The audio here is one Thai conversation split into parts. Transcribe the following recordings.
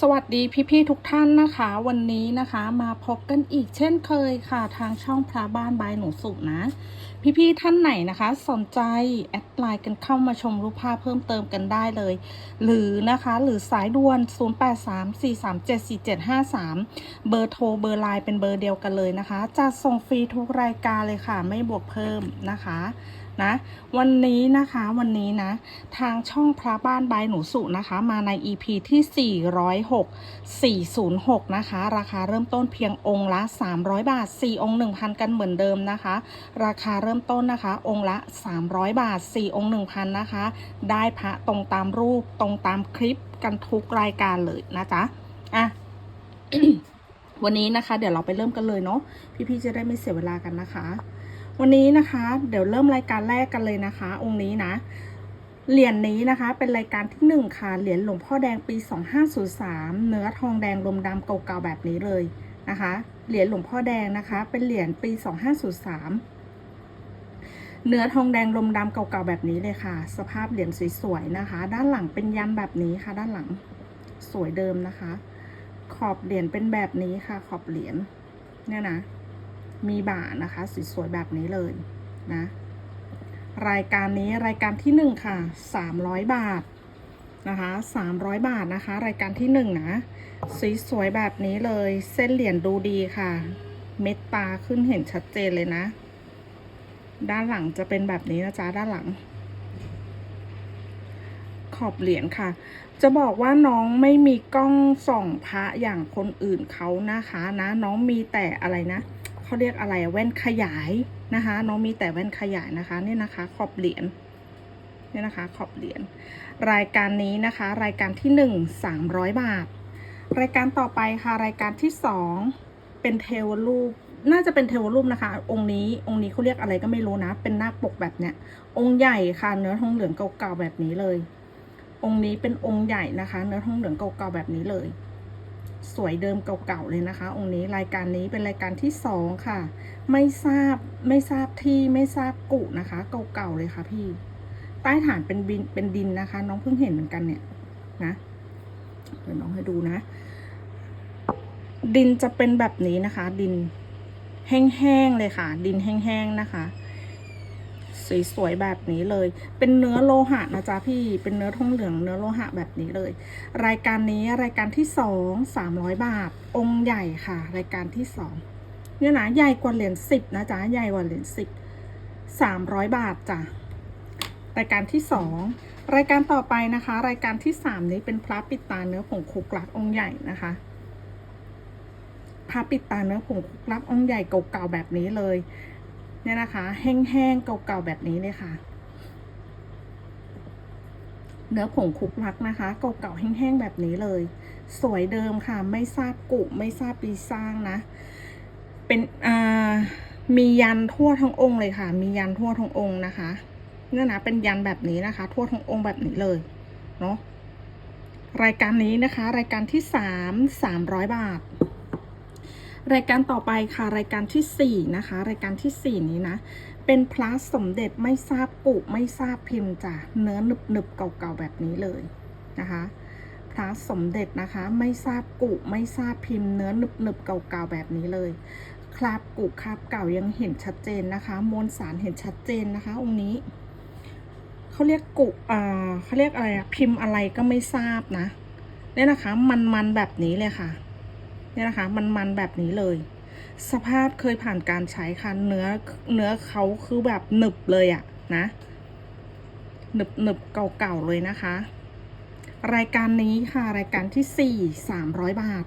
สวัสดีพี่ๆทุกท่านนะคะ วันนี้นะคะมาพบกันอีกเช่นเคยค่ะ ทางช่องพระบ้านบายหนูสุนะ พี่ๆท่านไหนนะคะ สนใจแอดไลน์กันเข้ามาชมรูปภาพเพิ่มเติมกันได้เลย หรือนะคะหรือสายด่วน 0834374753 เบอร์โทรเบอร์ไลน์เป็นเบอร์เดียวกันเลยนะคะจะส่งฟรีทุกรายการเลยค่ะ ไม่บวกเพิ่มนะคะ นะวันนี้นะคะวันนี้นะ ทางช่องพระบ้านใบหนูสุนะคะ มาใน EP ที่ 406 406 นะคะ ราคาเริ่มต้นเพียงองค์ละ 300 บาท 4 องค์ 1,000 กันเหมือนเดิมนะคะ ราคาเริ่มต้นนะคะ องค์ละ 300 บาท 4 องค์ 1,000 นะคะ ได้พระตรงตามรูปตรงตามคลิปกันทุกรายการเลยนะจ๊ะอะวันนี้นะคะ เดี๋ยวเราไปเริ่มกันเลยเนาะพี่ๆจะได้ไม่เสียเวลากันนะคะ วันนี้นะคะ เดี๋ยวเริ่มรายการแรกกันเลยนะคะ องค์นี้นะ เหรียญนี้นะคะ เป็นรายการที่หนึ่งค่ะ เหรียญหลวงพ่อแดงปี 2503 เนื้อทองแดงลมดำเก่าๆแบบนี้เลยนะคะ เหรียญหลวงพ่อแดงนะคะ เป็นเหรียญปี 2503 เนื้อทองแดงลมดำเก่าๆแบบนี้เลยค่ะ สภาพเหรียญสวยๆนะคะ ด้านหลังเป็นยันแบบนี้ค่ะ ด้านหลังสวยเดิมนะคะ ขอบเหรียญเป็นแบบนี้ค่ะ ขอบเหรียญเนี่ยนะ มีบ่านะคะสวยๆแบบนี้เลยนะ รายการนี้รายการที่หนึ่งค่ะสามร้อยบาทนะคะสามร้อยบาทนะคะ รายการที่หนึ่งนะสวยๆแบบนี้เลย เส้นเหรียญดูดีค่ะ เม็ดตาขึ้นเห็นชัดเจนเลยนะ ด้านหลังจะเป็นแบบนี้นะจ๊ะด้านหลัง ขอบเหรียญค่ะจะบอกว่าน้องไม่มีกล้องส่องพระอย่างคนอื่นเขานะคะนะ น้องมีแต่อะไรนะ เขาเรียกอะไรแว่นขยายนะคะ น้องมีแต่แว่นขยายนะคะเนี่ยนะคะ ขอบเหรียญเนี่ยนะคะ ขอบเหรียญรายการนี้นะคะ รายการที่หนึ่งสามร้อยบาท รายการต่อไปค่ะ รายการที่สองเป็นเทวรูปน่าจะเป็นเทวรูปนะคะ องค์นี้องค์นี้เขาเรียกอะไรก็ไม่รู้นะ เป็นหน้าปกแบบเนี้ย องค์ใหญ่ค่ะ เนื้อทองเหลืองเก่าๆแบบนี้เลย องค์นี้เป็นองค์ใหญ่นะคะ เนื้อทองเหลืองเก่าๆแบบนี้เลย สวยเดิมเก่าๆเลยนะคะ องค์นี้รายการนี้เป็นรายการที่สองค่ะ ไม่ทราบไม่ทราบที่ไม่ทราบกุนะคะเก่าๆเลยค่ะพี่ ใต้ฐานเป็นบินเป็นดินนะคะ น้องเพิ่งเห็นเหมือนกันเนี่ยนะเดี๋ยวน้องให้ดูนะ ดินจะเป็นแบบนี้นะคะ ดินแห้งๆเลยค่ะ ดินแห้งๆนะคะ สวยๆแบบนี้เลย เป็นเนื้อโลหะนะจ๊ะพี่ เป็นเนื้อทองเหลืองเนื้อโลหะแบบนี้เลย รายการนี้รายการที่สองสามร้อยบาท องค์ใหญ่ค่ะ รายการที่สองเนี่ยนะใหญ่กว่าเหรียญสิบนะจ๊ะใหญ่กว่าเหรียญสิบสามร้อยบาทจ้ะรายการที่สองรายการต่อไปนะคะ รายการที่สามนี้เป็นพระปิดตาเนื้อผงคุกลักองค์ใหญ่นะคะพระปิดตาเนื้อผงคุกลักองค์ใหญ่เก่าๆแบบนี้เลย เนี่ยนะคะ แห้งๆเก่าๆแบบนี้เลยค่ะ เนื้อผงคุกลักนะคะ เก่าๆแห้งๆแบบนี้เลย สวยเดิมค่ะ ไม่ทราบกุไม่ทราบปีสร้างนะ เป็นอ่ามียันทั่วทั้งองค์เลยค่ะ มียันทั่วทั้งองค์นะคะเนี่ยนะเป็นยันแบบนี้นะคะ ทั่วทั้งองค์แบบนี้เลยเนาะรายการนี้นะคะ รายการที่สามสามร้อยบาท รายการต่อไปค่ะ รายการที่สี่นะคะ รายการที่สี่นี้นะ เป็นพระสมเด็จไม่ทราบปุไม่ทราบพิมพ์จ้ะเนื้อหนึบหนึบเก่าๆแบบนี้เลยนะคะพระสมเด็จนะคะ ไม่ทราบกุไม่ทราบพิมพ์เนื้อหนึบหนึบเก่าๆแบบนี้เลยคราบกุคราบเก่ายังเห็นชัดเจนนะคะ มวลสารเห็นชัดเจนนะคะ องค์นี้เขาเรียกกุอ่าเขาเรียกอะไรอะพิมพ์อะไรก็ไม่ทราบนะเนี่ยนะคะ มันๆแบบนี้เลยค่ะ เนี่ยนะคะมันมันๆแบบนี้เลย สภาพเคยผ่านการใช้ค่ะ เนื้อเนื้อเขาคือแบบหนึบเลยอะนะ หนึบหนึบเก่าๆเลยนะคะ รายการนี้ค่ะ รายการที่สี่สามร้อยบาท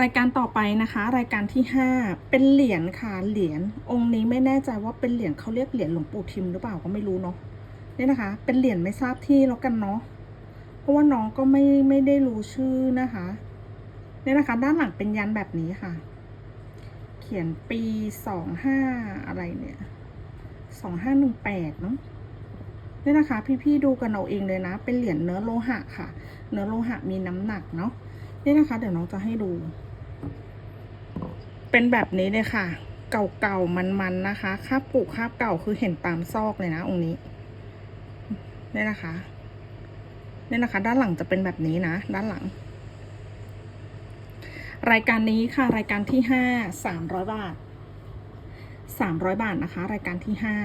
รายการต่อไปนะคะ รายการที่ห้าเป็นเหรียญค่ะเหรียญองค์นี้ไม่แน่ใจว่าเป็นเหรียญเขาเรียกเหรียญหลวงปู่ทิมหรือเปล่าก็ไม่รู้เนาะเนี่ยนะคะ เป็นเหรียญไม่ทราบที่แล้วกันเนาะ เพราะว่าน้องก็ไม่ไม่ได้รู้ชื่อนะคะ เนี่ยนะคะ ด้านหลังเป็นยันแบบนี้ค่ะ เขียนปีสองห้าอะไรเนี่ยสองห้าหนึ่งแปดเนาะเนี่ยนะคะ พี่ๆดูกันเอาเองเลยนะ เป็นเหรียญเนื้อโลหะค่ะ เนื้อโลหะมีน้ำหนักเนาะนี่นะคะ เดี๋ยวน้องจะให้ดู เป็นแบบนี้เลยค่ะ เก่าๆมันๆนะคะคาบปลูกคาบเก่าคือเห็นตามซอกเลยนะองค์นี้เนี่ยนะคะเนี่ยนะคะ ด้านหลังจะเป็นแบบนี้นะ ด้านหลัง รายการนี้ค่ะรายการที่ห้าสามร้อยบาทสามร้อยบาทนะคะ รายการที่ห้า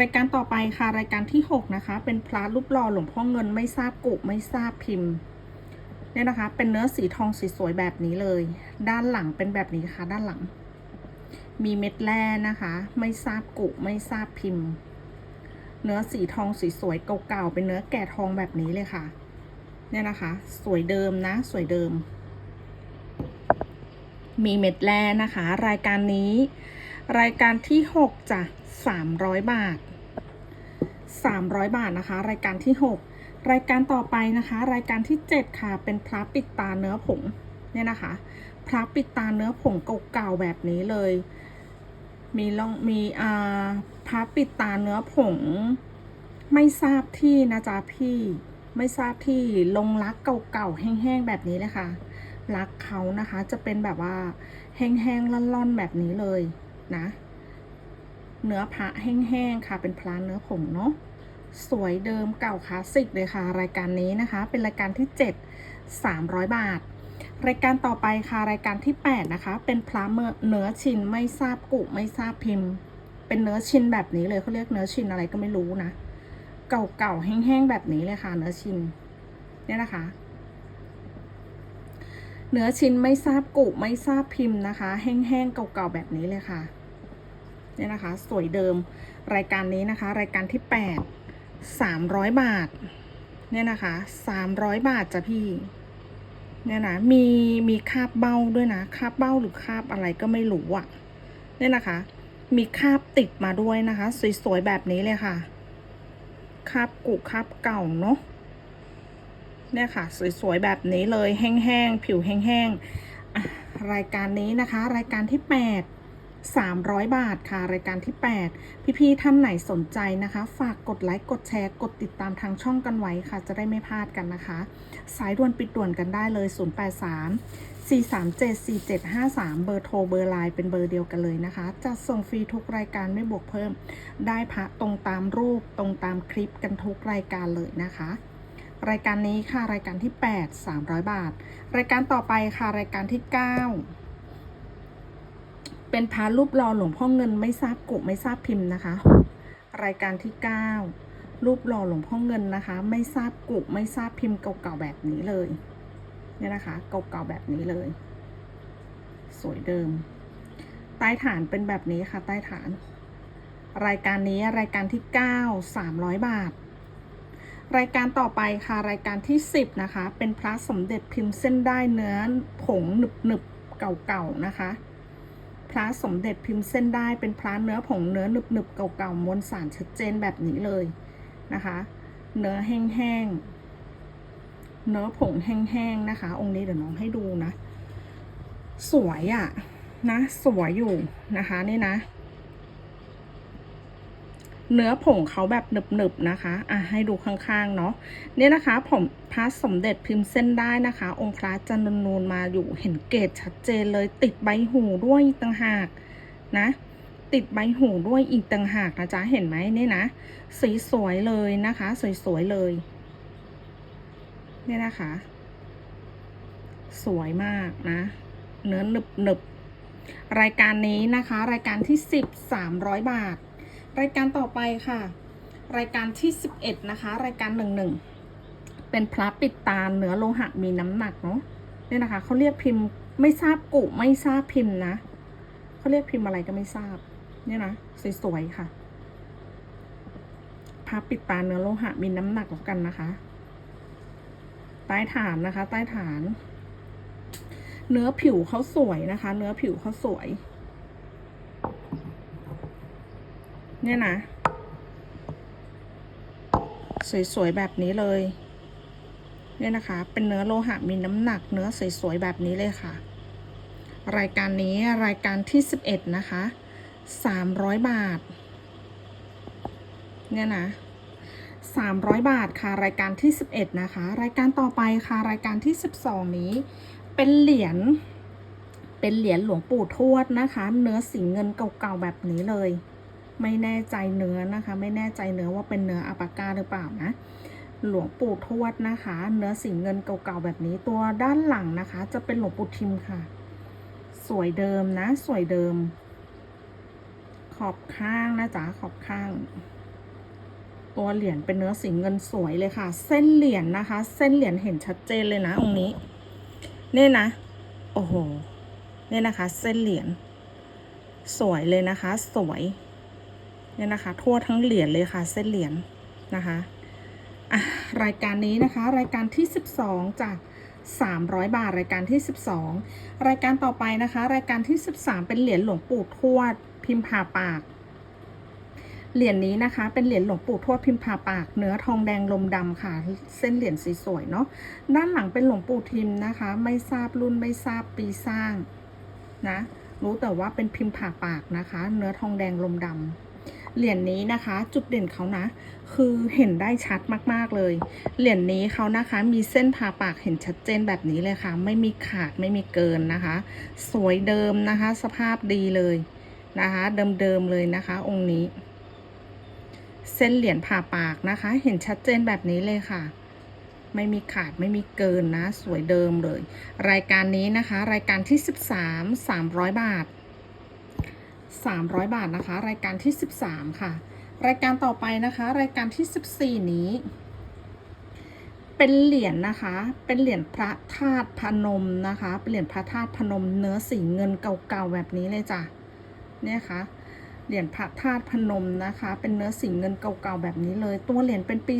รายการต่อไปค่ะรายการที่หกนะคะ เป็นพระรูปหล่อหลวงพ่อเงินไม่ทราบกุไม่ทราบพิมพ์เนี่ยนะคะ เป็นเนื้อสีทองสีสวยแบบนี้เลย ด้านหลังเป็นแบบนี้ค่ะ ด้านหลัง มีเม็ดแร่นะคะ ไม่ทราบกุไม่ทราบพิมพ์ เนื้อสีทองสีสวยเก่าๆเป็นเนื้อแก่ทองแบบนี้เลยค่ะ เนี่ยนะคะ สวยเดิมนะ สวยเดิม มีเม็ดแร่นะคะ รายการนี้ รายการที่หกจ้ะสามร้อยบาทสามร้อยบาทนะคะ รายการที่หกรายการต่อไปนะคะ รายการที่เจ็ดค่ะ เป็นพระปิดตาเนื้อผงเนี่ยนะคะพระปิดตาเนื้อผงเก่าๆแบบนี้เลย มีลองมีอ่าพระปิดตาเนื้อผง ไม่ทราบที่นะจ๊ะพี่ไม่ทราบที่ลงรักเก่าๆแห้งๆแบบนี้เลยค่ะ รักเขานะคะ จะเป็นแบบว่าแห้งๆล่อนๆแบบนี้เลยนะ เนื้อพระแห้งๆค่ะ เป็นพลาเนื้อผงเนาะสวยเดิมเก่าคลาสสิกเลยค่ะ รายการนี้นะคะ เป็นรายการที่ 7 300 บาท รายการต่อไปค่ะรายการที่ 8 นะคะ เป็นพระเนื้อชินไม่ทราบกุไม่ทราบพิมพ์ เป็นเนื้อชินแบบนี้เลยเขาเรียกเนื้อชินอะไรก็ไม่รู้นะ เก่าๆแห้งๆแบบนี้เลยค่ะ เนื้อชินเนี่ยนะคะ เนื้อชิ้นไม่ทราบกุไม่ทราบพิมพ์นะคะ แห้งๆเก่าๆแบบนี้เลยค่ะเนี่ยนะคะ สวยเดิมรายการนี้นะคะ รายการที่แปดสามร้อยบาท เนี่ยนะคะสามร้อยบาทจ้ะพี่ เนี่ยนะมีมีคาบเบ้าด้วยนะคาบเบ้าหรือคาบอะไรก็ไม่รู้อะเนี่ยนะคะ มีคาบติดมาด้วยนะคะ สวยๆแบบนี้เลยค่ะคาบกุคาบเก่าเนาะ เนี่ยค่ะ สวยๆ แบบนี้เลยแห้งๆ ผิวแห้งๆ รายการนี้นะคะ รายการที่ 8 300 บาทค่ะ รายการที่ 8 พี่ๆท่านไหนสนใจนะคะ ฝากกดไลค์กดแชร์กดติดตามทางช่องกันไว้ค่ะ จะได้ไม่พลาดกันนะคะ สายด่วนปิดด่วนกันได้เลย 083 437 4753 เบอร์โทรเบอร์ไลน์เป็นเบอร์เดียวกันเลยนะคะจะส่งฟรีทุกรายการไม่บวกเพิ่ม ได้พระตรงตามรูปตรงตามคลิปกันทุกรายการเลยนะคะ รายการนี้ค่ะรายการที่ 8 300 บาท รายการต่อไปค่ะรายการที่ 9 เป็นพารูปรอหลวงพ่อเงินไม่ทราบกุไม่ทราบพิมพ์นะคะ รายการที่ 9 รูปรอหลวงพ่อเงินนะคะ ไม่ทราบกุไม่ทราบพิมพ์เก่าๆแบบนี้เลยเนี่ยนะคะเก่าๆแบบนี้เลย สวยเดิม ใต้ฐานเป็นแบบนี้ค่ะ ใต้ฐาน รายการนี้รายการที่ 9 300 บาท รายการต่อไปค่ะรายการที่ 10 นะคะ เป็นพระสมเด็จพิมพ์เส้นได้เนื้อผงหนึบหนึบเก่าๆนะคะ พระสมเด็จพิมพ์เส้นได้เป็นพระเนื้อผงเนื้อหนึบหนึบเก่าๆมวลสารชัดเจนแบบนี้เลยนะคะ เนื้อแห้งๆเนื้อผงแห้งๆนะคะ องค์นี้เดี๋ยวน้องให้ดูนะ สวยอะ่ะนะสวยอยู่นะคะนี่นะ เนื้อผงเขาแบบหนึบๆนะคะ อะให้ดูข้างๆเนาะ เนี่ยนะคะ ผมพระสมเด็จพิมพ์เส้นได้นะคะ องค์พระจะนูนมาอยู่เห็นเกตชัดเจนเลยติดใบหูด้วยต่างหากนะ ติดใบหูด้วยอีกต่างหากนะจ๊ะเห็นไหมนี่นะ สีสวยเลยนะคะ สวยๆเลย เนี่ยนะคะ สวยมากนะ เนื้อหนึบๆรายการนี้นะคะ รายการที่สิบสามร้อยบาท รายการต่อไปค่ะ รายการที่ 11 นะคะ รายการ 11 เป็นพระปิดตาเนื้อโลหะมีน้ำหนักเนาะเนี่ยนะคะเขาเรียกพิมพ์ไม่ทราบกุไม่ทราบพิมพ์นะเขาเรียกพิมพ์อะไรก็ไม่ทราบ เนี่ยนะสวยๆค่ะพระปิดตาเนื้อโลหะมีน้ำหนักแล้วกันนะคะ ใต้ฐานนะคะ ใต้ฐาน เนื้อผิวเขาสวยนะคะ เนื้อผิวเขาสวย เนี่ยนะ สวยๆแบบนี้เลย เนี่ยนะคะ เป็นเนื้อโลหะมีน้ำหนัก เนื้อสวยๆแบบนี้เลยค่ะ รายการนี้รายการที่ 11 นะคะ300 บาท เนี่ยนะ300 บาทค่ะ รายการที่ 11 นะคะ รายการต่อไปค่ะ รายการที่ 12 นี้ เป็นเหรียญเป็นเหรียญหลวงปู่ทวดนะคะ เนื้อสีเงินเก่าๆแบบนี้เลย ไม่แน่ใจเนื้อนะคะ ไม่แน่ใจเนื้อว่าเป็นเนื้ออัปปากาหรือเปล่านะหลวงปู่ทวดนะคะ เนื้อสีเงินเก่าๆแบบนี้ตัวด้านหลังนะคะ จะเป็นหลวงปู่ทิมค่ะ สวยเดิมนะ สวยเดิม ขอบข้างนะจ๊ะขอบข้าง ตัวเหรียญเป็นเนื้อสีเงินสวยเลยค่ะ เส้นเหรียญนะคะ เส้นเหรียญเห็นชัดเจนเลยนะองค์นี้เนี่นะ โอ้โหเนี่ยนะคะ เส้นเหรียญสวยเลยนะคะ สวย เนี่ยนะคะ ทั่วทั้งเหรียญเลยค่ะ เส้นเหรียญนะคะอะรายการนี้นะคะ รายการที่ 12จาก300 บาท รายการที่ 12 รายการต่อไปนะคะ รายการที่ 13 เป็นเหรียญหลวงปู่ทวดพิมพ์ผ่าปากเหรียญนี้นะคะ เป็นเหรียญหลวงปู่ทวดพิมพ์ผ่าปาก เนื้อทองแดงลมดำค่ะ เส้นเหรียญสีสวยเนาะด้านหลังเป็นหลวงปู่ทิมนะคะ ไม่ทราบรุ่นไม่ทราบปีสร้างนะ รู้แต่ว่าเป็นพิมพ์ผ่าปากนะคะ เนื้อทองแดงลมดำ เหรียญนี้นะคะ จุดเด่นเขานะ คือเห็นได้ชัดมากๆเลย เหรียญนี้เขานะคะ มีเส้นผ่าปากเห็นชัดเจนแบบนี้เลยค่ะ ไม่มีขาดไม่มีเกินนะคะ สวยเดิมนะคะ สภาพดีเลยนะคะ เดิมๆเลยนะคะ องค์นี้ เส้นเหรียญผ่าปากนะคะ เห็นชัดเจนแบบนี้เลยค่ะไม่มีขาดไม่มีเกินนะ สวยเดิมเลย รายการนี้นะคะ รายการที่ 13 300 บาท 300 บาทนะคะ รายการที่ 13 ค่ะ รายการต่อไปนะคะ รายการที่ 14 นี้ เป็นเหรียญนะคะ เป็นเหรียญพระธาตุพนมนะคะ เป็นเหรียญพระธาตุพนม เนื้อสีเงินเก่าๆแบบนี้เลยจ้ะเนี่ยค่ะเหรียญพระธาตุพนมนะคะ เป็นเนื้อสีเงินเก่าๆแบบนี้เลย ตัวเหรียญเป็นปี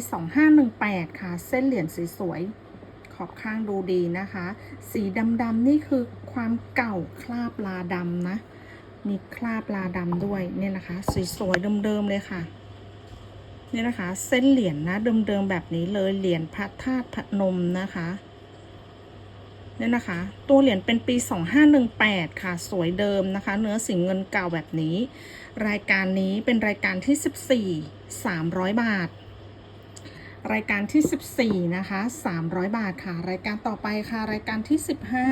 2518 ค่ะ เส้นเหรียญสวยๆขอบข้างดูดีนะคะ สีดำๆนี่คือความเก่าคราบลาดำนะ มีคราบลาดำด้วยเนี่ยนะคะ สวยๆเดิมๆเลยค่ะเนี่ยนะคะ เส้นเหรียญนะเดิมๆแบบนี้เลยเหรียญพระธาตุพนมนะคะเนี่ยนะคะ ตัวเหรียญเป็นปี 2518 ค่ะ สวยเดิมนะคะ เนื้อสีเงินเก่าแบบนี้ รายการนี้เป็นรายการที่ 14 300 บาท รายการที่ 14 นะคะ 300 บาทค่ะ รายการต่อไปค่ะ รายการที่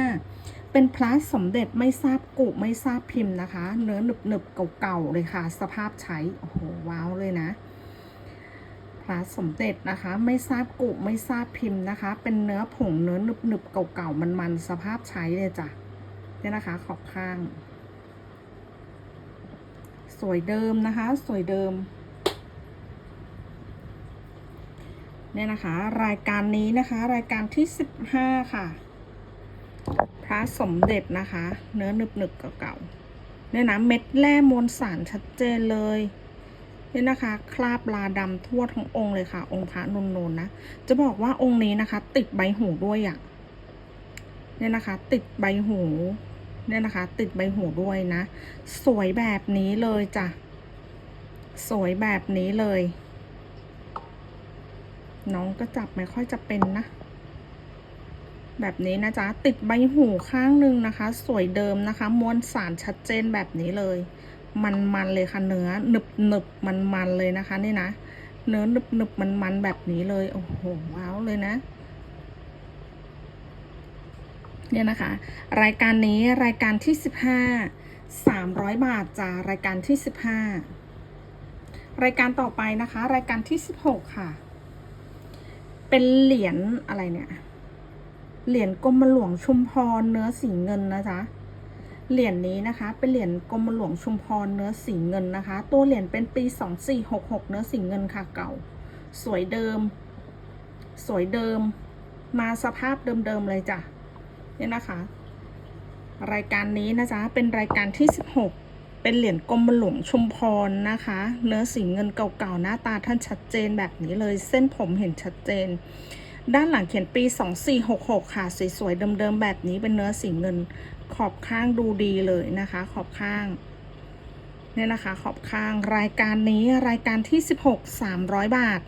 15 เป็นพระสมเด็จไม่ทราบกุไม่ทราบพิมพ์นะคะ เนื้อหนึบหนึบๆเก่าๆเลยค่ะ สภาพใช้ โอ้โห ว้าวเลยนะ พระสมเด็จนะคะ ไม่ทราบกุไม่ทราบพิมพ์นะคะ เป็นเนื้อผงเนื้อหนึบหนึบๆเก่าๆมันๆสภาพใช้เลยจ้ะเนี่ยนะคะ ขอบข้าง สวยเดิมนะคะ สวยเดิมเนี่ยนะคะ รายการนี้นะคะ รายการที่ 15 ค่ะ พระสมเด็จนะคะ เนื้อหนึบหนึบๆเก่าๆเนี่ยนะเม็ดแร่มวลสารชัดเจนเลยเนี่ยนะคะ คราบลาดำทั่วทั้งองค์เลยค่ะ องค์พระนนๆนะ จะบอกว่าองค์นี้นะคะ ติดใบหูด้วยอะ่ะเนี่ยนะคะ ติดใบหูเนี่ยนะคะ ติดใบหูด้วยนะ สวยแบบนี้เลยจ้ะสวยแบบนี้เลย น้องก็จับไม่ค่อยจะเป็นนะ แบบนี้นะจ๊ะติดใบหูข้างหนึ่งนะคะ สวยเดิมนะคะมวลสารชัดเจนแบบนี้เลย มันๆเลยค่ะเนื้อหนึบหนึบมันมันเลยนะคะนี่นะเนื้อหนึบหนึบมันมันแบบนี้เลยโอ้โหว้าวเลยนะเนี่ยนะคะ รายการนี้รายการที่สิบห้าสามร้อยบาทจ้ารายการที่สิบห้ารายการต่อไปนะคะ รายการที่สิบหกค่ะ เป็นเหรียญอะไรเนี่ย เหรียญกรมหลวงชุมพรเนื้อสีเงินนะจ๊ะเหรียญนี้นะคะ เป็นเหรียญกรมหลวงชุมพรเนื้อสีเงินนะคะ ตัวเหรียญเป็นปี 2466 เนื้อสีเงินค่ะเก่า สวยเดิม สวยเดิม มาสภาพเดิมๆเลยจ้ะเนี่ยนะคะ รายการนี้นะจ๊ะเป็นรายการที่ 16 เป็นเหรียญกรมหลวงชุมพรนะคะ เนื้อสีเงินเก่าๆหน้าตาท่านชัดเจนแบบนี้เลย เส้นผมเห็นชัดเจน ด้านหลังเขียนปี 2466 ค่ะ สวยๆ เดิมๆ แบบนี้เป็นเนื้อสีเงิน ขอบข้างดูดีเลยนะคะ ขอบข้างเนี่ยนะคะ ขอบข้างรายการนี้รายการที่ 16 300 บาท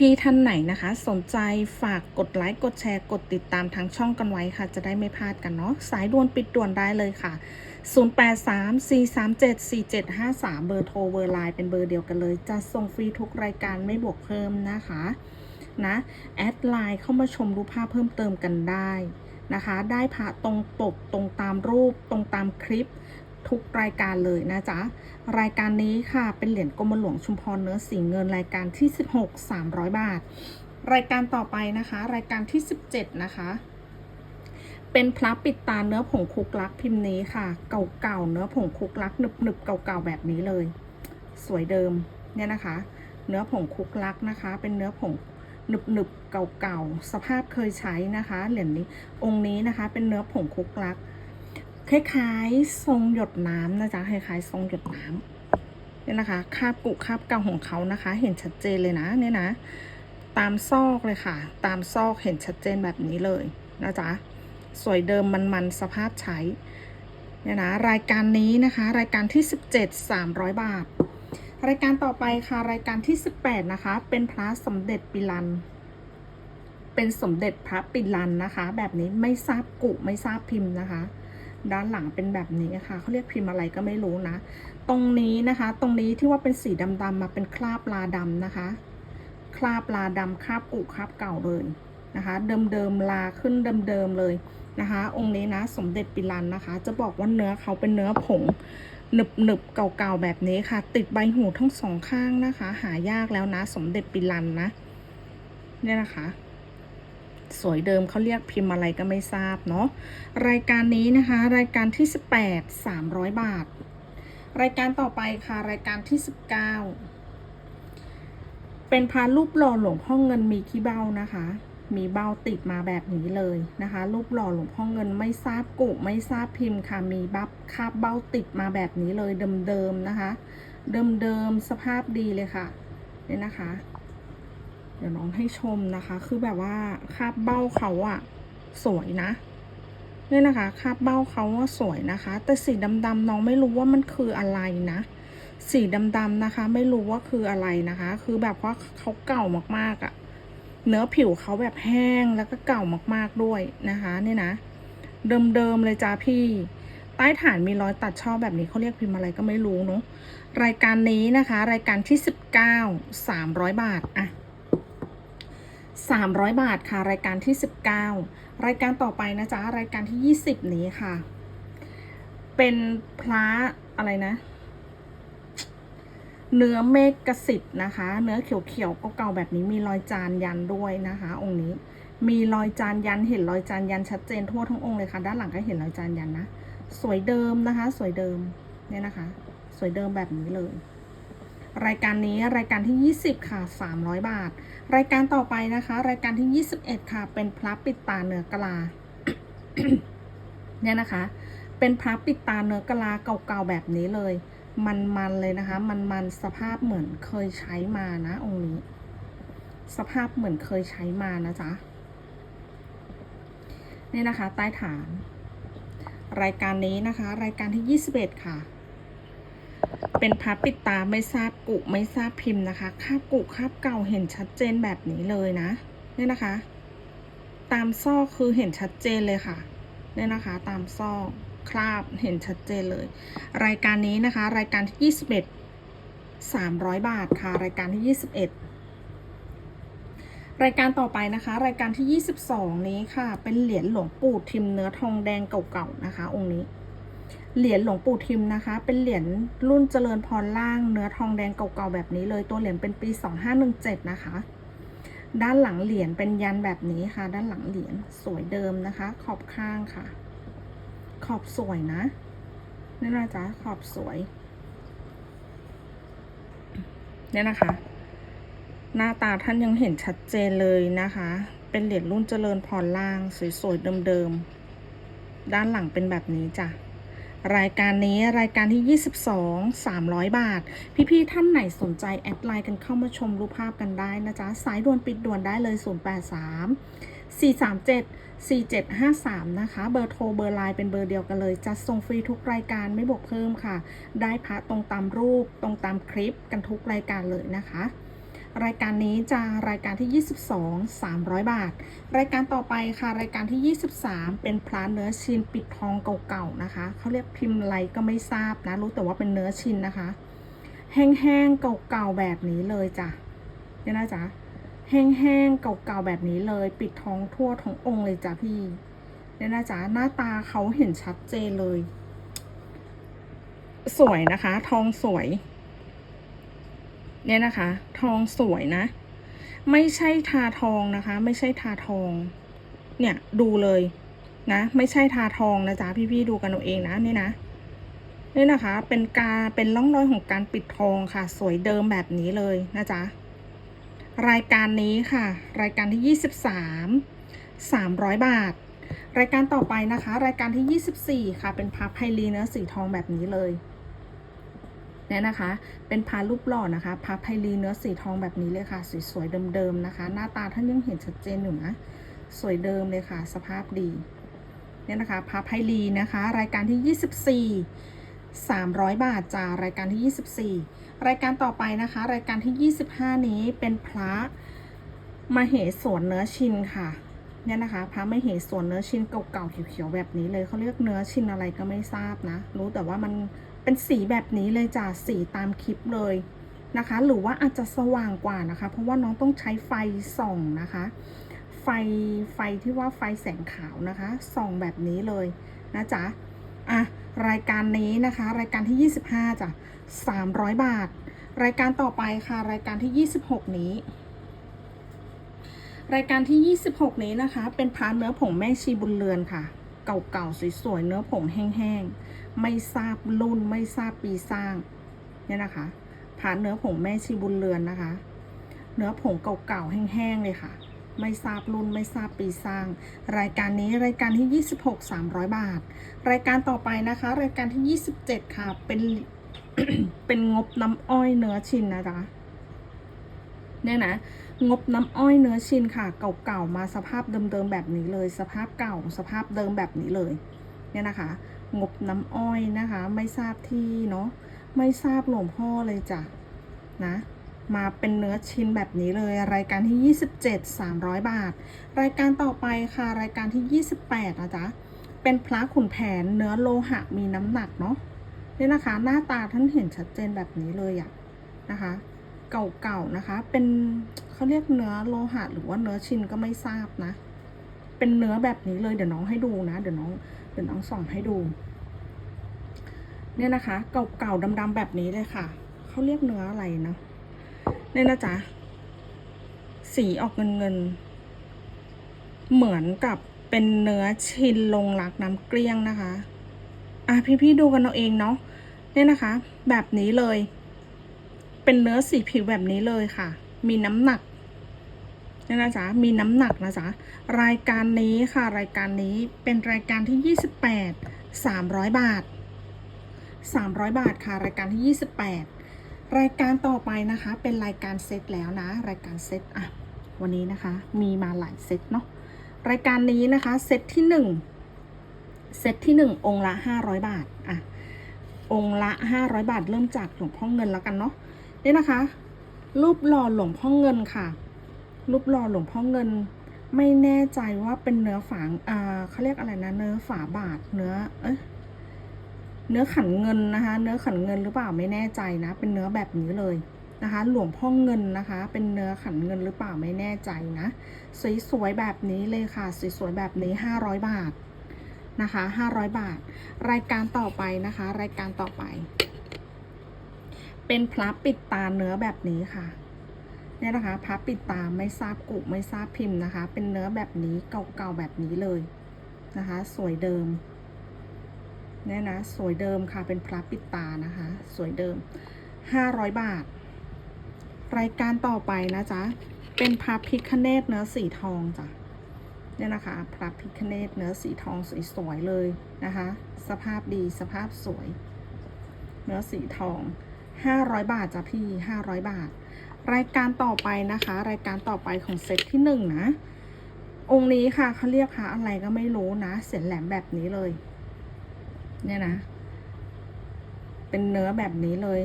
พี่ๆท่านไหนนะคะ สนใจฝากกดไลค์ กดแชร์ กดติดตามทางช่องกันไว้ค่ะ จะได้ไม่พลาดกันเนาะ สายด่วนปิดด่วนได้เลยค่ะ 0834374753 เบอร์โทรเบอร์ไลน์เป็นเบอร์เดียวกันเลย จะส่งฟรีทุกรายการไม่บวกเพิ่มนะคะ นะ แอดไลน์เข้ามาชมรูปภาพเพิ่มเติมกันได้นะคะ ได้พระตรงปกตรงตามรูปตรงตามคลิปทุกรายการเลยนะจ๊ะ รายการนี้ค่ะเป็นเหรียญกรมหลวงชุมพรเนื้อสีเงินรายการที่ 16 300 บาท รายการต่อไปนะคะ รายการที่ 17 นะคะ เป็นพระปิดตาเนื้อผงคุกลักพิมพ์นี้ค่ะ เก่าๆเนื้อผงคุกลักหนึบๆเก่าๆแบบนี้เลย สวยเดิมเนี่ยนะคะ เนื้อผงคุกลักนะคะ เป็นเนื้อผง หนึบๆเก่าๆ สภาพเคยใช้นะคะ เหรียญนี้องค์นี้นะคะ เป็นเนื้อผงคุกลัก คล้ายๆ ทรงหยดน้ำนะจ๊ะคล้ายๆ ทรงหยดน้ำนี่นะคะคาบกุคาบเก่าของเขานะคะ เห็นชัดเจนเลยนะเนี่ยนะ ตามซอกเลยค่ะ ตามซอกเห็นชัดเจนแบบนี้เลยนะจ๊ะสวยเดิมมันๆสภาพใช้เนี่ยนะรายการนี้นะคะ รายการที่ 17 300 บาท รายการต่อไปค่ะรายการที่ 18 นะคะ เป็นพระสมเด็จปิลัน เป็นสมเด็จพระปิลันนะคะ แบบนี้ไม่ทราบกุไม่ทราบพิมพ์นะคะ ด้านหลังเป็นแบบนี้ค่ะเขาเรียกพิมพ์อะไรก็ไม่รู้นะ ตรงนี้นะคะ ตรงนี้ที่ว่าเป็นสีดำๆมาเป็นคราบลาดำนะคะ คราบลาดำคราบกุคราบเก่าเลยนะคะ เดิมๆลาขึ้นเดิมๆเลยนะคะ องค์นี้นะ สมเด็จปิลันนะคะ จะบอกว่าเนื้อเขาเป็นเนื้อผง หนึบหนึบๆเก่าๆแบบนี้ค่ะ ติดใบหูทั้งสองข้างนะคะ หายากแล้วนะ สมเด็จปิลันนะ เนี่ยนะคะ สวยเดิมเขาเรียกพิมพ์อะไรก็ไม่ทราบเนาะรายการนี้นะคะ รายการที่ 18 300 บาท รายการต่อไปค่ะรายการที่ 19 เป็นพารูปหล่อหลวงพ่อเงินมีขี้เบ้านะคะ มีเบ้าติดมาแบบนี้เลยนะคะ รูปหล่อหลวงพ่อเงินไม่ทราบกุไม่ทราบพิมพ์ค่ะ มีบับคาบเบ้าติดมาแบบนี้เลยเดิมๆนะคะ เดิมๆสภาพดีเลยค่ะเนี่ยนะคะ เดี๋ยวน้องให้ชมนะคะ คือแบบว่าคาบเบ้าเขาอะสวยนะเนี่ยนะคะคาบเบ้าเขาว่าสวยนะคะ แต่สีดำๆน้องไม่รู้ว่ามันคืออะไรนะ สีดำๆนะคะ ไม่รู้ว่าคืออะไรนะคะ คือแบบว่าเขาเก่ามากๆอะ เนื้อผิวเขาแบบแห้งแล้วก็เก่ามากๆด้วยนะคะเนี่ยนะ เดิมๆเลยจ้าพี่ ใต้ฐานมีรอยตัดช่อแบบนี้เขาเรียกพิมพ์อะไรก็ไม่รู้เนาะรายการนี้นะคะ รายการที่ 19 300 บาทอะ300 บาทค่ะ รายการที่ 19 รายการต่อไปนะจ๊ะรายการที่ 20 นี้ค่ะ เป็นพระอะไรนะ เนื้อเมฆกสิทธ์นะคะ เนื้อเขียวๆเก่าๆแบบนี้มีรอยจานยันด้วยนะคะ องค์นี้ มีรอยจานยันเห็นรอยจานยันชัดเจนทั่วทั้งองค์เลยค่ะ ด้านหลังก็เห็นรอยจานยันนะ สวยเดิมนะคะ สวยเดิมเนี่ยนะคะ สวยเดิมแบบนี้เลย รายการนี้รายการที่ 20 ค่ะ 300 บาท รายการต่อไปนะคะ รายการที่ 21 ค่ะ เป็นพระปิดตาเนื้อกลาเนี่ยนะคะ เป็นพระปิดตาเนื้อกลาเก่าๆแบบนี้เลย มันๆเลยนะคะ มันๆสภาพเหมือนเคยใช้มานะองค์นี้ สภาพเหมือนเคยใช้มานะจ๊ะเนี่ยนะคะ ใต้ฐาน รายการนี้นะคะ รายการที่ 21 ค่ะ เป็นพับปิดตาไม่ทราบกุไม่ทราบพิมพ์นะคะคาบกุคาบเก่าเห็นชัดเจนแบบนี้เลยนะเนี่ยนะคะ ตามซอกคือเห็นชัดเจนเลยค่ะเนี่ยนะคะ ตามซอก คราบเห็นชัดเจนเลย รายการนี้นะคะ รายการที่ 21 300 บาทค่ะ รายการที่ 21 รายการต่อไปนะคะ รายการที่ 22 นี้ค่ะ เป็นเหรียญหลวงปู่ทิมเนื้อทองแดงเก่าๆนะคะ องค์นี้ เหรียญหลวงปู่ทิมนะคะ เป็นเหรียญรุ่นเจริญพรล่างเนื้อทองแดงเก่าๆแบบนี้เลยตัวเหรียญเป็นปี 2517 นะคะด้านหลังเหรียญเป็นยันแบบนี้ค่ะ ด้านหลังเหรียญสวยเดิมนะคะ ขอบข้างค่ะ ขอบสวยนะนี่นะจ๊ะขอบสวย เนี่ยนะคะ หน้าตาท่านยังเห็นชัดเจนเลยนะคะ เป็นเหรียญรุ่นเจริญพรล่าง สวยๆเดิมๆ ด้านหลังเป็นแบบนี้จ้ะรายการนี้รายการที่ 22 300 บาท พี่ ๆ ท่านไหนสนใจแอดไลน์กันเข้ามาชมรูปภาพกันได้นะจ๊ะ สายด่วนปิดด่วนได้เลย 083 437 4753 นะคะ เบอร์โทร เบอร์ไลน์เป็นเบอร์เดียวกันเลย จัดส่งฟรีทุกรายการไม่บวกเพิ่มค่ะ ได้พระตรงตามรูปตรงตามคลิปกันทุกรายการเลยนะคะ รายการนี้จะรายการที่ 22 300 บาท รายการต่อไปค่ะ รายการที่ 23 เป็นพระเนื้อชินปิดทองเก่าๆนะคะ เขาเรียกพิมพ์อะไรก็ไม่ทราบนะ รู้แต่ว่าเป็นเนื้อชินนะคะ แห้งๆเก่าๆแบบนี้เลยจ้ะเนี่ยนะจ๊ะ แห้งๆเก่าๆแบบนี้เลย ปิดทองทั่วทั้งองค์เลยจ้ะพี่เนี่ยนะจ๊ะหน้าตาเขาเห็นชัดเจนเลย สวยนะคะ ทองสวย เนี่ยนะคะ ทองสวยนะ ไม่ใช่ทาทองนะคะ ไม่ใช่ทาทอง เนี่ยดูเลยนะ ไม่ใช่ทาทองนะจ๊ะพี่ๆดูกันเอาเองนะนี่นะนี่นะคะ เป็นการเป็นร่องรอยของการปิดทองค่ะ สวยเดิมแบบนี้เลยนะจ๊ะ รายการนี้ค่ะ รายการที่ 23 300 บาท รายการต่อไปนะคะ รายการที่ 24 ค่ะ เป็นพับไพลีเนื้อสีทองแบบนี้เลยเนี่ยนะคะ เป็นพารูปหล่อนะคะ พับไพลีเนื้อสีทองแบบนี้เลยค่ะ สวยๆเดิมๆนะคะ หน้าตาท่านยังเห็นชัดเจนอยู่นะ สวยเดิมเลยค่ะ สภาพดีเนี่ยนะคะพับไพลีนะคะ รายการที่ 24 300 บาทจ้ารายการที่ 24 รายการต่อไปนะคะ รายการที่ 25 นี้เป็นพระมเหสวนเนื้อชินค่ะเนี่ยนะคะพระมเหสวนเนื้อชินเก่าๆเขียวๆแบบนี้เลยเขาเรียกเนื้อชินอะไรก็ไม่ทราบนะ รู้แต่ว่ามันเป็นสีแบบนี้เลยจ้ะสีตามคลิปเลยนะคะ หรือว่าอาจจะสว่างกว่านะคะ เพราะว่าน้องต้องใช้ไฟส่องนะคะ ไฟไฟที่ว่าไฟแสงขาวนะคะส่องแบบนี้เลยนะจ๊ะ อะรายการนี้นะคะ รายการที่ 25จ้ะ300 บาท รายการต่อไปค่ะรายการที่ 26 นี้ รายการที่ 26 นี้นะคะ เป็นพาเนื้อผงแม่ชีบุญเรือนค่ะ เก่าๆสวยๆเนื้อผงแห้งๆไม่ทราบรุ่นไม่ทราบปีสร้างเนี่ยนะคะพาเนื้อผงแม่ชีบุญเรือนนะคะ เนื้อผงเก่าๆแห้งๆเลยค่ะ ไม่ทราบรุ่นไม่ทราบปีสร้าง รายการนี้รายการที่ 26 300 บาท รายการต่อไปนะคะ รายการที่ 27 ค่ะ เป็น เป็นงบน้ำอ้อยเนื้อชินนะจ๊ะเนี่ยนะงบน้ำอ้อยเนื้อชินค่ะ เก่าๆมาสภาพเดิมๆแบบนี้เลย สภาพเก่าสภาพเดิมแบบนี้เลย เนี่ยนะคะ งบน้ำอ้อยนะคะ ไม่ทราบที่เนาะไม่ทราบหลวงพ่อเลยจ้ะนะ มาเป็นเนื้อชิ้นแบบนี้เลย รายการที่ 27 300 บาท รายการต่อไปค่ะ รายการที่ 28นะจ๊ะ เป็นพระขุนแผนเนื้อโลหะมีน้ำหนักเนาะเนี่ยนะคะ หน้าตาท่านเห็นชัดเจนแบบนี้เลยอะนะคะ เก่าๆนะคะ เป็นเขาเรียกเนื้อโลหะหรือว่าเนื้อชิ้นก็ไม่ทราบนะ เป็นเนื้อแบบนี้เลยเดี๋ยวน้องให้ดูนะ เดี๋ยวน้องเดี๋ยวน้องส่องให้ดูเนี่ยนะคะ เก่าๆดำๆแบบนี้เลยค่ะ เขาเรียกเนื้ออะไรนะ เนี่ยนะจ๊ะ สีออกเงินเงิน เหมือนกับเป็นเนื้อชินลงรักน้ำเกลี้ยงนะคะ อะพี่ๆดูกันเอาเองเนาะ เนี่ยนะคะ แบบนี้เลย เป็นเนื้อสีผิวแบบนี้เลยค่ะ มีน้ำหนักเนี่ยนะจ๊ะ มีน้ำหนักนะจ๊ะ รายการนี้ค่ะ รายการนี้เป็นรายการที่ 28 300 บาท 300 บาทค่ะ รายการที่ 28 รายการต่อไปนะคะเป็นรายการเซตแล้วนะ รายการเซตอะวันนี้นะคะมีมาหลายเซตเนาะรายการนี้นะคะเซตที่หนึ่งเซตที่หนึ่งองค์ละห้าร้อยบาทอะองค์ละห้าร้อยบาทเริ่มจากหลวงพ่อเงินแล้วกันเนาะนี่นะคะ รูปหล่อหลวงพ่อเงินค่ะ รูปหล่อหลวงพ่อเงิน ไม่แน่ใจว่าเป็นเนื้อฝางอ่าเขาเรียกอะไรนะเนื้อฝาบาทเนื้อเอ้ย เนื้อขันเงินนะคะ เนื้อขันเงินหรือเปล่าไม่แน่ใจนะ เป็นเนื้อแบบนี้เลยนะคะ หลวงพ่อเงินนะคะ เป็นเนื้อขันเงินหรือเปล่าไม่แน่ใจนะ สวยๆแบบนี้เลยค่ะ สวยๆแบบนี้ห้าร้อยบาทนะคะห้าร้อยบาท รายการต่อไปนะคะ รายการต่อไป เป็นพระปิดตาเนื้อแบบนี้ค่ะเนี่ยนะคะพระปิดตาไม่ทราบกุไม่ทราบพิมพ์นะคะ เป็นเนื้อแบบนี้เก่าๆแบบนี้เลยนะคะ สวยเดิม เนี่ยนะ สวยเดิมค่ะเป็นพระปิดตานะคะ สวยเดิม 500 บาท รายการต่อไปนะจ๊ะ เป็นพระพิคเนตเนื้อสีทองจ้ะเนี่ยนะคะ พระพิคเนตเนื้อสีทองสวยๆเลยนะคะ สภาพดีสภาพสวย เนื้อสีทอง 500 บาทจ้ะพี่ 500 บาท รายการต่อไปนะคะ รายการต่อไปของเซตที่หนึ่งนะองค์นี้ค่ะเขาเรียกพระอะไรก็ไม่รู้นะ เสียนแหลมแบบนี้เลย เนี่ยนะ เป็นเนื้อแบบนี้เลย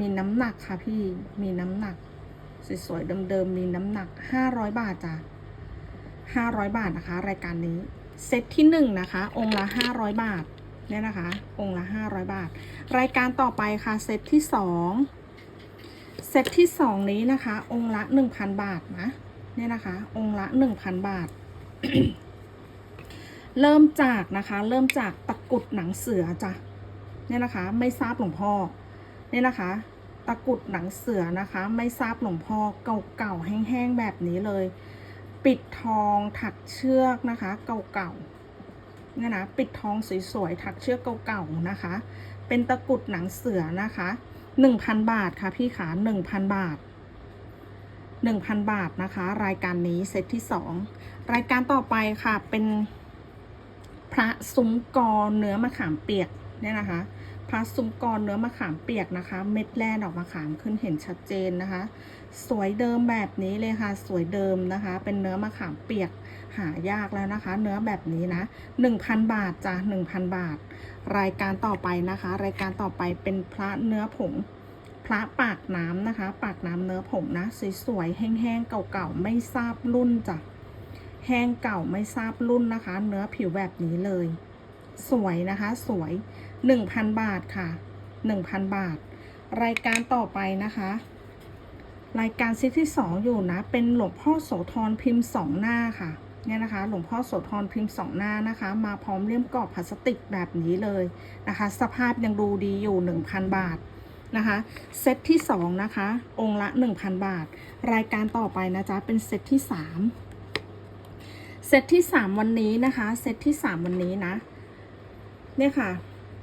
มีน้ำหนักค่ะพี่ มีน้ำหนัก สวยๆเดิมๆ มีน้ำหนัก500บาทจ้ะ500บาทนะคะ รายการนี้ เซตที่หนึ่งนะคะ องค์ละ500บาท เนี่ยนะคะ องค์ละ500บาท รายการต่อไปค่ะ เซตที่สองเซตที่สองนี้นะคะ องค์ละ1,000บาทนะ เนี่ยนะคะ องค์ละ1,000บาท เริ่มจากนะคะ เริ่มจากตะกุดหนังเสือจ้ะเนี่ยนะคะ ไม่ทราบหลวงพ่อเนี่ยนะคะ ตะกุดหนังเสือนะคะ ไม่ทราบหลวงพ่อเก่าๆแห้งๆแบบนี้เลย ปิดทองถักเชือกนะคะ เก่าๆเนี่ยนะปิดทองสวยๆถักเชือกเก่าๆนะคะ เป็นตะกุดหนังเสือนะคะหนึ่งพันบาทค่ะพี่ขาหนึ่งพันบาทหนึ่งพันบาทนะคะ รายการนี้เซตที่สองรายการต่อไปค่ะเป็น ระซุ้มกอเนื้อมะขามเปียกเนี่ยนะคะพระซุ้มกรเนื้อมะขามเปียกนะคะ เม็ดแร่ดอกมะขามขึ้นเห็นชัดเจนนะคะ สวยเดิมแบบนี้เลยค่ะ สวยเดิมนะคะ เป็นเนื้อมะขามเปียกหายากแล้วนะคะ เนื้อแบบนี้นะ 1,000 บาทจ้ะ1,000 บาท รายการต่อไปนะคะ รายการต่อไปเป็นพระเนื้อผงพระปากน้ำนะคะ ปากน้ำเนื้อผงนะ สวยๆแห้งๆเก่าๆไม่ทราบรุ่นจ้ะ แห้งเก่าไม่ทราบรุ่นนะคะ เนื้อผิวแบบนี้เลย สวยนะคะ สวย 1,000 บาทค่ะ 1,000 บาท รายการต่อไปนะคะ รายการซิทที่ 2 อยู่นะ เป็นหลวงพ่อโสธรพิมพ์ 2 หน้าค่ะเนี่ยนะคะ หลวงพ่อโสธรพิมพ์2หน้านะคะ มาพร้อมเลี่ยมกรอบพลาสติกแบบนี้เลยนะคะ สภาพยังดูดีอยู่ 1,000 บาทนะคะ เซตที่ 2 นะคะ องค์ละ 1,000 บาท รายการต่อไปนะจ๊ะ เป็นเซตที่ 3 เซตที่3วันนี้นะคะ เซตที่3วันนี้นะ เนี่ยค่ะ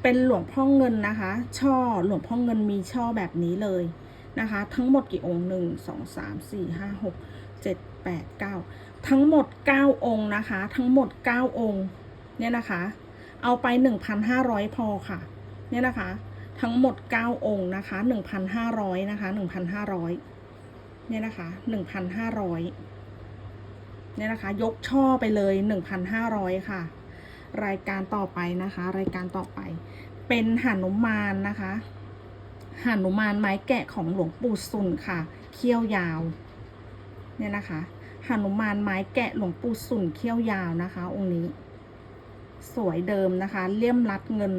เป็นหลวงพ่อเงินนะคะ ช่อหลวงพ่อเงินมีช่อแบบนี้เลยนะคะ ทั้งหมดกี่องค์หนึ่งสองสามสี่ห้าหกเจ็ดแปดเก้าทั้งหมดเก้าองค์นะคะ ทั้งหมดเก้าองค์ เนี่ยนะคะ เอาไปหนึ่งพันห้าร้อยพอค่ะ เนี่ยนะคะ ทั้งหมดเก้าองค์นะคะหนึ่งพันห้าร้อยนะคะหนึ่งพันห้าร้อยเนี่ยนะคะหนึ่งพันห้าร้อย เนี่ยนะคะ ยกช่อไปเลยหนึ่งพันห้าร้อยค่ะ รายการต่อไปนะคะ รายการต่อไป เป็นหานุมานนะคะหานุมานไม้แกะของหลวงปู่สุนค่ะ เขี้ยวยาว เนี่ยนะคะหานุมานไม้แกะหลวงปู่สุนเขี้ยวยาวนะคะ องค์นี้ สวยเดิมนะคะ เลี่ยมรัดเงิน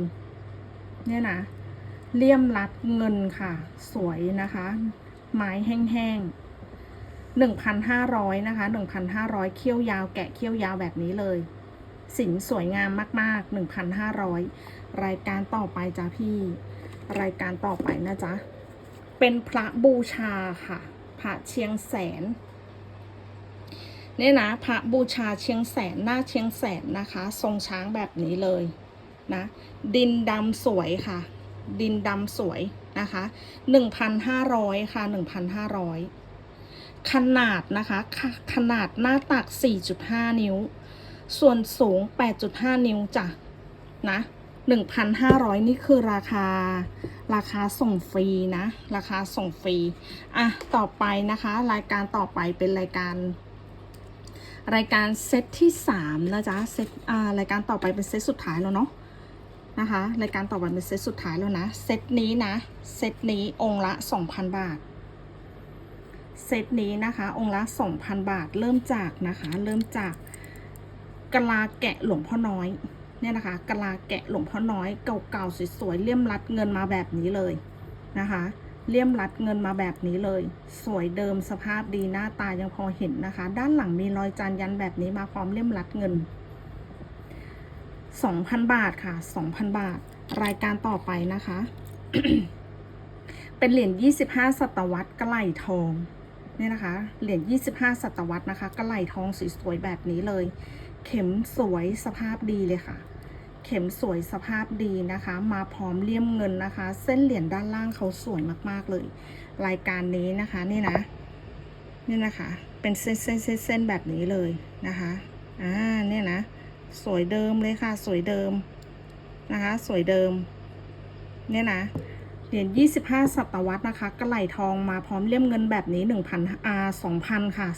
เนี่ยนะ เลี่ยมรัดเงินค่ะ สวยนะคะ ไม้แห้งๆ หนึ่งพันห้าร้อยนะคะหนึ่งพันห้าร้อยเขี้ยวยาวแกะเขี้ยวยาวแบบนี้เลย สินสวยงามมาก ๆ 1,500 รายการต่อไปจ้าพี่ รายการต่อไปนะจ๊ะ เป็นพระบูชาค่ะ พระเชียงแสนเนี่ยนะพระบูชาเชียงแสนหน้าเชียงแสนนะคะ ทรงช้างแบบนี้เลยนะดินดำสวยค่ะ ดินดำสวยนะคะ 1,500 ค่ะ 1,500 ขนาดนะคะขนาดหน้าตัก 4.5 นิ้ว ส่วนสูง 8.5 นิ้วจ้ะนะ1,500 นี่คือราคา ราคาส่งฟรีนะ ราคาส่งฟรี อะ ต่อไปนะคะ รายการต่อไปเป็นรายการ รายการเซตที่3นะจ๊ะ เซต อ่า รายการต่อไปเป็นเซตสุดท้ายแล้วเนาะ นะคะ รายการต่อไปเป็นเซตสุดท้ายแล้วนะ เซตนี้นะ เซตนี้องค์ละ 2,000 บาท เซตนี้นะคะ องค์ละ 2,000 บาทเริ่มจากนะคะ เริ่มจากกะลาแกะหลวงพ่อน้อยเนี่ยนะคะกะลาแกะหลวงพ่อน้อยเก่าๆสวยๆเลี่ยมรัดเงินมาแบบนี้เลยนะคะ เลี่ยมรัดเงินมาแบบนี้เลย สวยเดิมสภาพดีหน้าตายังพอเห็นนะคะ ด้านหลังมีรอยจานยันแบบนี้มาพร้อมเลี่ยมรัดเงิน 2,000 บาทค่ะ 2,000 บาท รายการต่อไปนะคะ เป็นเหรียญ25 ศตวรรษกระไหลทอง เนี่ยนะคะ เหรียญ25 ศตวรรษนะคะกระไหลทองสวยๆแบบนี้เลย เข็มสวยสภาพดีเลยค่ะ เข็มสวยสภาพดีนะคะ มาพร้อมเลี่ยมเงินนะคะ เส้นเหรียญด้านล่างเขาสวยมากๆเลย รายการนี้นะคะนี่นะนี่นะคะ เป็นเส้นเส้นเส้นเส้นแบบนี้เลยนะคะอ่าเนี่ยนะ สวยเดิมเลยค่ะ สวยเดิมนะคะ สวยเดิม เนี่ยนะ เหรียญ25 ศตวรรษนะคะ กระไหลทองมาพร้อมเลี่ยมเงินแบบนี้ 1,000อ่า2,000 ค่ะ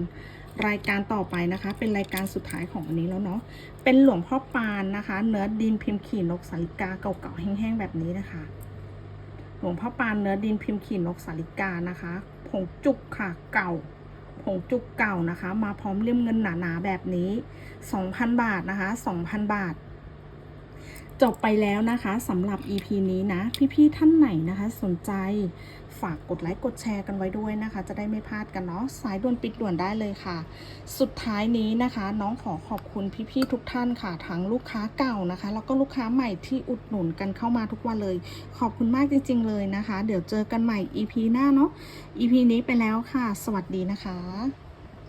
2,000 รายการต่อไปนะคะ เป็นรายการสุดท้ายของวันนี้แล้วเนาะ เป็นหลวงพ่อปานนะคะ เนื้อดินพิมพ์ขี่นกสาลิกาเก่าๆแห้งๆแบบนี้นะคะ หลวงพ่อปานเนื้อดินพิมพ์ขี่นกสาลิกานะคะ ผงจุกค่ะ เก่า ผงจุกเก่านะคะ มาพร้อมเลี่ยมเงินหนาๆแบบนี้ 2,000 บาทนะคะ 2,000 บาท จบไปแล้วนะคะสำหรับ EP นี้นะ พี่ๆท่านไหนนะคะ สนใจฝากกดไลค์กดแชร์กันไว้ด้วยนะคะ จะได้ไม่พลาดกันเนาะสายด่วนปิดด่วนได้เลยค่ะ สุดท้ายนี้นะคะ น้องขอขอบคุณพี่ๆทุกท่านค่ะทั้งลูกค้าเก่านะคะ แล้วก็ลูกค้าใหม่ที่อุดหนุนกันเข้ามาทุกวันเลย ขอบคุณมากจริง ๆ เลยนะคะ เดี๋ยวเจอกันใหม่ EP หน้าเนาะ EP นี้ไปแล้วค่ะ สวัสดีนะคะ